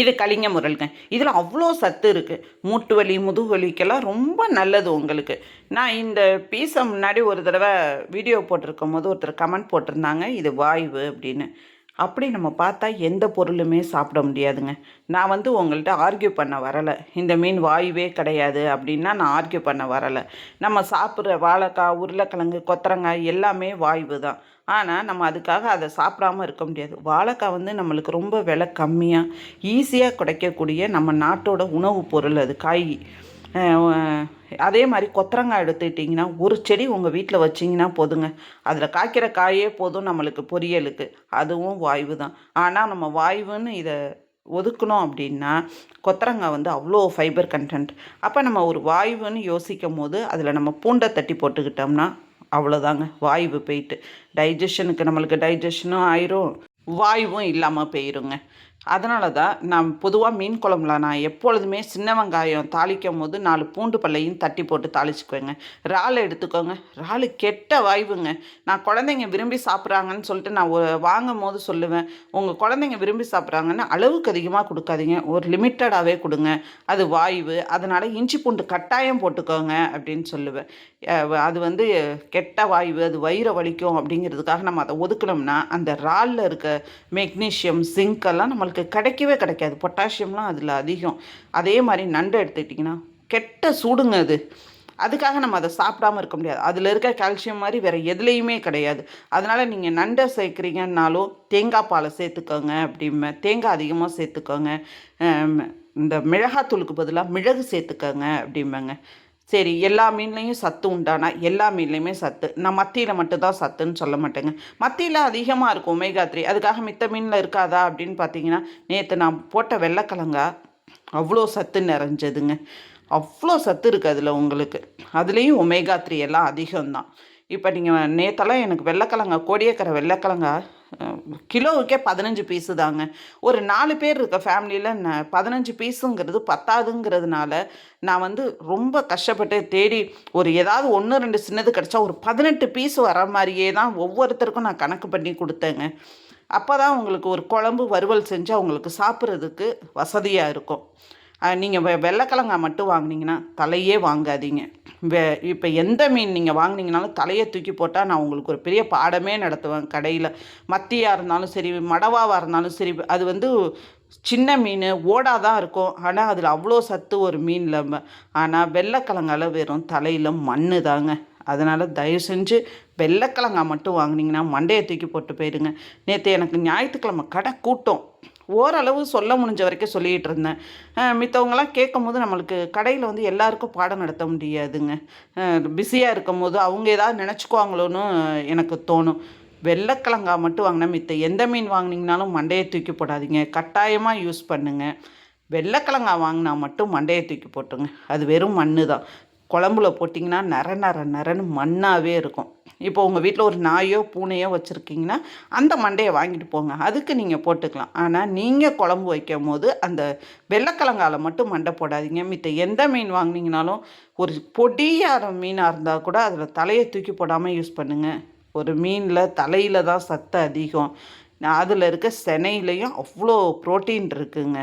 இது கலிங்க முரல்ங்க இதில் அவ்வளோ சத்து இருக்குது மூட்டு வலி முதுகு வலிக்கெல்லாம் ரொம்ப நல்லது உங்களுக்கு. நான் இந்த பீஸை முன்னாடி ஒரு தடவை வீடியோ போட்டிருக்கும் போது ஒருத்தர் கமெண்ட் போட்டிருந்தாங்க இது வாய்வு அப்படின்னு. அப்படி நம்ம பார்த்தா எந்த பொருளுமே சாப்பிட முடியாதுங்க. நான் வந்து உங்கள்கிட்ட ஆர்கியூ பண்ண வரலை. இந்த மீன் வாயுவே கிடையாது அப்படின்னா நான் ஆர்கியூ பண்ண வரலை. நம்ம சாப்பிட்ற வாழைக்காய் உருளைக்கிழங்கு கொத்தரங்காய் எல்லாமே வாய்வு தான். ஆனால் நம்ம அதுக்காக அதை சாப்பிடாம இருக்க முடியாது. வாழைக்காய் வந்து நம்மளுக்கு ரொம்ப விலை கம்மியாக ஈஸியாக கிடைக்கக்கூடிய நம்ம நாட்டோட உணவுப் பொருள் அது காய். அதே மாதிரி கொத்தரங்காய் எடுத்துக்கிட்டிங்கன்னா ஒரு செடி உங்கள் வீட்டில் வச்சிங்கன்னா போதுங்க. அதில் காய்க்கிற காயே போதும் நம்மளுக்கு பொரியலுக்கு. அதுவும் வாய்வு தான். ஆனால் நம்ம வாய்வுன்னு இதை ஒதுக்கணும் அப்படின்னா கொத்தரங்காய் வந்து அவ்வளோ ஃபைபர் கண்டென்ட் அப்போ நம்ம ஒரு வாய்வுன்னு யோசிக்கும் போது அதில் நம்ம பூண்டை தட்டி போட்டுக்கிட்டோம்னா அவ்வளோதாங்க. வாய்வு போயிட்டு. டைஜஷனுக்கு நம்மளுக்கு டைஜஷனும் ஆயிரும். வாயுவும் இல்லாமல் போயிருங்க. அதனால தான் நான் பொதுவாக மீன் குழம்புல நான் எப்பொழுதுமே சின்ன வெங்காயம் தாளிக்கும் போது நாலு பூண்டு பல்லையும் தட்டி போட்டு தாளிச்சுக்குவேங்க. இறால் எடுத்துக்கோங்க. இறால் கெட்ட வாய்வுங்க. நான் குழந்தைங்க விரும்பி சாப்பிட்றாங்கன்னு சொல்லிட்டு நான் ஒ- வாங்கும் போது சொல்லுவேன். உங்கள் குழந்தைங்க விரும்பி சாப்பிட்றாங்கன்னு அளவுக்கு அதிகமாக கொடுக்காதீங்க. ஒரு லிமிட்டடாகவே கொடுங்க. அது வாய்வு. அதனால் இஞ்சி பூண்டு கட்டாயம் போட்டுக்கோங்க அப்படின்னு சொல்லுவேன். அது வந்து கெட்ட வாய்வு. அது வயிறை வலிக்கும் அப்படிங்கிறதுக்காக நம்ம அதை ஒதுக்கணும்னா அந்த இறாலில் இருக்க மெக்னீஷியம் ஜிங்க் எல்லாம் நம்மளுக்கு கிடைக்கவே கிடைக்காது. பொட்டாசியம்லாம் அதில் அதிகம். அதே மாதிரி நண்டு எடுத்துக்கிட்டிங்கன்னா கெட்ட சூடுங்க அது. அதுக்காக நம்ம அதை சாப்பிடாம இருக்க முடியாது. அதில் இருக்க கால்சியம் மாதிரி வேறு எதுலேயுமே கிடையாது. அதனால் நீங்கள் நண்டை சேர்க்குறீங்கன்னாலும் தேங்காய் பாலை சேர்த்துக்கோங்க அப்படிம்ப தேங்காய் அதிகமாக சேர்த்துக்கோங்க. இந்த மிளகாத்தூளுக்கு பதிலாக மிளகு சேர்த்துக்கோங்க அப்படிம்பேங்க. சரி எல்லா மீன்லேயும் சத்து உண்டானா? எல்லா மீன்லேயுமே சத்து. நான் மத்தியில் மட்டும்தான் சத்துன்னு சொல்ல மாட்டேங்க. மத்தியில் அதிகமாக இருக்கும் ஒமேகா த்ரீ அதுக்காக மித்த மீனில் இருக்காதா அப்படின்னு பார்த்தீங்கன்னா நேற்று நான் போட்ட வெள்ளைக்கிழங்கா அவ்வளோ சத்து நிறைஞ்சதுங்க. அவ்வளோ சத்து இருக்குது அதில் உங்களுக்கு. அதுலேயும் ஒமேகா த்ரீ எல்லாம் அதிகம்தான். இப்போ நீங்கள் நேற்றெல்லாம் எனக்கு வெள்ளைக்கிழங்கா கோடியக்கரை வெள்ளைக்கிழங்கா கிலோவுக்கே பதினஞ்சு பீஸு தாங்க. ஒரு நாலு பேர் இருக்க ஃபேமிலியில் நான் பதினஞ்சு பீஸுங்கிறது பத்தாதுங்கிறதுனால நான் வந்து ரொம்ப கஷ்டப்பட்டு தேடி ஒரு ஏதாவது ஒன்று ரெண்டு சின்னது கிடச்சா ஒரு பதினெட்டு பீஸ் வர மாதிரியே தான் ஒவ்வொருத்தருக்கும் நான் கணக்கு பண்ணி கொடுத்தேங்க. அப்போ தான் உங்களுக்கு ஒரு குழம்பு வறுவல் செஞ்சு அவங்களுக்கு சாப்பிட்றதுக்கு வசதியாக இருக்கும். நீங்கள் வெ வெள்ளைக்கிழங்காய் மட்டும் வாங்குனீங்கன்னா தலையே வாங்காதீங்க. வெ இப்போ எந்த மீன் நீங்கள் வாங்கினீங்கனாலும் தலையை தூக்கி போட்டால் நான் உங்களுக்கு ஒரு பெரிய பாடமே நடத்துவேன் கடையில். மத்தியாக இருந்தாலும் சரி மடவாவாக இருந்தாலும் சரி அது வந்து சின்ன மீன் ஓடாக தான் இருக்கும். ஆனால் அதில் அவ்வளோ சத்து ஒரு மீனில் ஆனால் வெள்ளைக்கிழங்கால வெறும் தலையில் மண் தாங்க. அதனால் தயவு செஞ்சு வெள்ளைக்கிழங்கா மட்டும் வாங்கினீங்கன்னா மண்டையை தூக்கி போட்டு போயிடுங்க நேற்று எனக்கு ஞாயிற்றுக்கிழமை கடை கூட்டம். ஓரளவு சொல்ல முடிஞ்ச வரைக்கும் சொல்லிகிட்டு இருந்தேன். மித்தவங்களாம் கேட்கும் போது நம்மளுக்கு கடையில் வந்து எல்லாருக்கும் பாடம் நடத்த முடியாதுங்க. பிஸியாக இருக்கும் போது அவங்க ஏதாவது நினச்சிக்குவாங்களோன்னு எனக்கு தோணும். வெள்ளைக்கிழங்கா மட்டும் வாங்கினா மித்த எந்த மீன் வாங்கினீங்கனாலும் மண்டையை தூக்கி போடாதீங்க. கட்டாயமாக யூஸ் பண்ணுங்கள் வெள்ளைக்கிழங்கா வாங்கினா மட்டும் மண்டையை தூக்கி போட்டுங்க அது வெறும் மண்ணு தான் குழம்புல போட்டிங்கன்னா நர நர நரன்னு மண்ணாகவே இருக்கும். இப்போ உங்கள் வீட்டில் ஒரு நாயோ பூனையோ வச்சுருக்கீங்கன்னா அந்த மண்டையை வாங்கிட்டு போங்க. அதுக்கு நீங்கள் போட்டுக்கலாம். ஆனால் நீங்கள் குழம்பு வைக்கும் போது அந்த வெள்ளைக்கிழங்கால மட்டும் மண்டை போடாதீங்க. மித்த எந்த மீன் வாங்கினீங்கனாலும் ஒரு பொடியார மீனாக இருந்தால் கூட அதில் தலையை தூக்கி போடாமல் யூஸ் பண்ணுங்கள் ஒரு மீனில் தலையில் தான் சத்து அதிகம். அதில் இருக்க செனையிலையும் அவ்வளோ புரோட்டீன் இருக்குங்க.